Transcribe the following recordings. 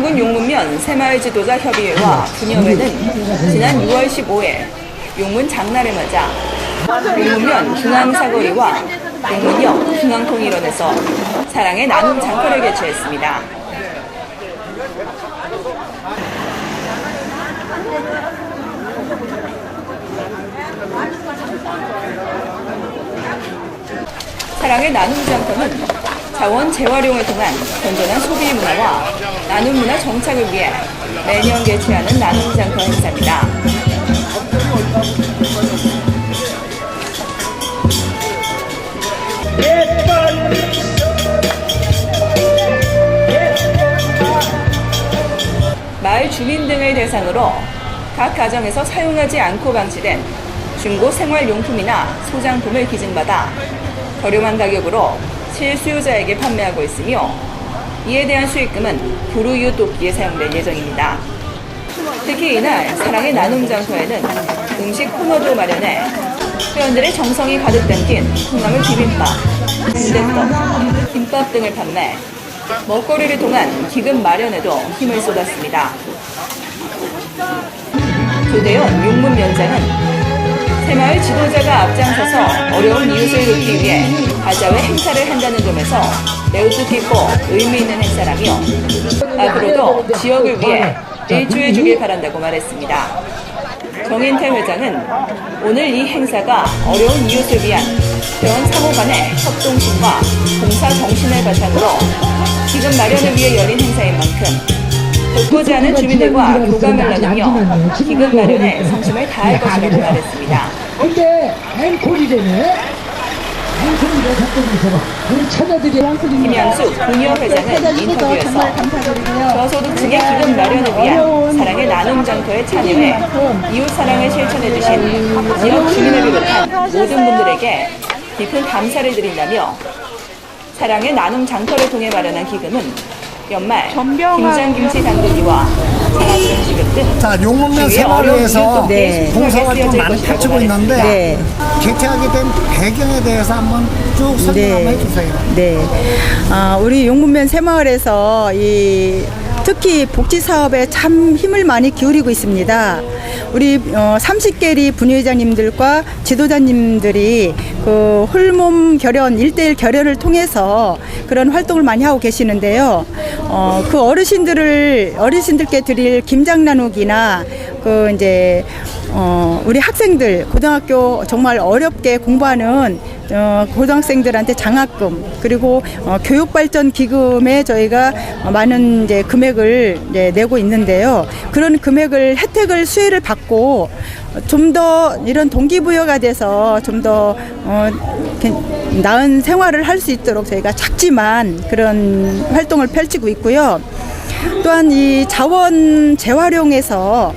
용문면 새마을 지도자 협의회와 분협회는 지난 6월 15일 용문 장날을 맞아 용문면 중앙사거리와 용문역 중앙통일원에서 사랑의 나눔 장터를 개최했습니다. 사랑의 나눔 장터는 자원 재활용을 통한 건전한 소비 문화와 나눔 문화 정착을 위해 매년 개최하는 나눔 장터 행사입니다. 마을 주민 등을 대상으로 각 가정에서 사용하지 않고 방치된 중고 생활용품이나 소장품을 기증받아 저렴한 가격으로 실수요자에게 판매하고 있으며 이에 대한 수익금은 불우이웃 돕기에 사용될 예정입니다. 특히 이날 사랑의 나눔 장소에는 음식 코너도 마련해 회원들의 정성이 가득 담긴 콩나물 비빔밥, 순대떡, 김밥 등을 판매, 먹거리를 통한 기금 마련에도 힘을 쏟았습니다. 조대현 용문 위원장은 새마을 지도자가 앞장서서 어려운 이웃을 돕기 위해 바자회 행사를 한다는 점에서 매우 뜻깊고 의미 있는 행사라며 앞으로도 지역을 위해 일조해 주길 바란다고 말했습니다. 정인태 회장은 오늘 이 행사가 어려운 이웃을 위한 회원 상호 간의 협동심과 봉사 정신을 바탕으로 기금 마련을 위해 열린 행사인 만큼 돕고자 하는 주민들과 교감을 나누며 기금 마련에 성심을 다할 것이라고 말했습니다. 근데 앵콜이래네. 앵콜이래 작품에서 우리 처녀들이 김양수 군의원 회장은 인터뷰에서 저소득층의 기금 마련을 위한 사랑의 나눔 장터에 참여해 이웃 사랑을 실천해 주신 지역 주민을 비롯한 모든 분들에게 깊은 감사를 드린다며 사랑의 나눔 장터를 통해 마련한 기금은 연말 김장김치 지급 등 자, 용문면 이웃 돕기에 봉사활동 쓰여질 많이 펼치고 있는데 네. 개최하게 된 배경에 대해서 한번 쭉 설명 네. 한번 해주세요. 네. 아, 우리 용문면 새마을에서 이 특히 복지 사업에 참 힘을 많이 기울이고 있습니다. 우리 어, 30개리 분회장님들과 지도자님들이 그 홀몸 결연, 일대일 결연을 통해서 그런 활동을 많이 하고 계시는데요. 어, 그 어르신들을, 어르신들께 드릴 김장 나누기나 그 이제 어, 우리 학생들 고등학교 정말 어렵게 공부하는 어, 고등학생들한테 장학금 그리고 어, 교육발전 기금에 저희가 어, 많은 이제 금액을 이제 내고 있는데요. 그런 금액을 혜택을 수혜를 받고 좀 더 이런 동기부여가 돼서 좀더 어, 나은 생활을 할 수 있도록 저희가 작지만 그런 활동을 펼치고 있고요. 또한 이 자원 재활용해서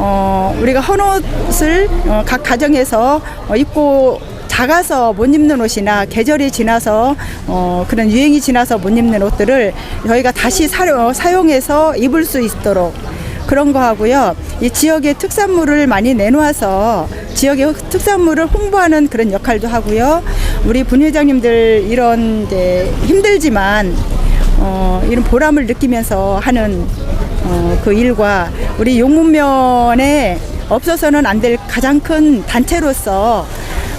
어, 우리가 헌 옷을 어, 각 가정에서 어, 입고 작아서 못 입는 옷이나 계절이 지나서 어, 그런 유행이 지나서 못 입는 옷들을 저희가 다시 사용, 사용해서 입을 수 있도록 그런 거 하고요. 이 지역의 특산물을 많이 내놓아서 지역의 특산물을 홍보하는 그런 역할도 하고요. 우리 분회장님들 이런 이제 힘들지만 어, 이런 보람을 느끼면서 하는 어, 그 일과 우리 용문면에 없어서는 안 될 가장 큰 단체로서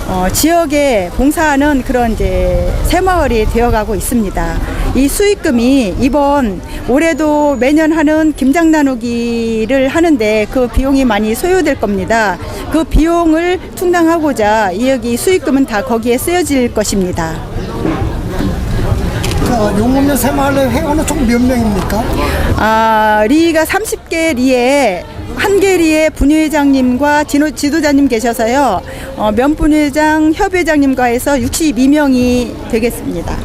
어, 지역에 봉사하는 그런 이제 새마을이 되어가고 있습니다. 이 수익금이 이번 올해도 매년 하는 김장 나누기를 하는데 그 비용이 많이 소요될 겁니다. 그 비용을 충당하고자 이 여기 수익금은 다 거기에 쓰여질 것입니다. 자, 용문면 새마을의 회원은 총 몇 명입니까? 아, 리가 30개 리에 한개 리에 분회장님과 진호, 지도자님 계셔서요. 어, 면분회장, 협회장님과 해서 62명이 되겠습니다.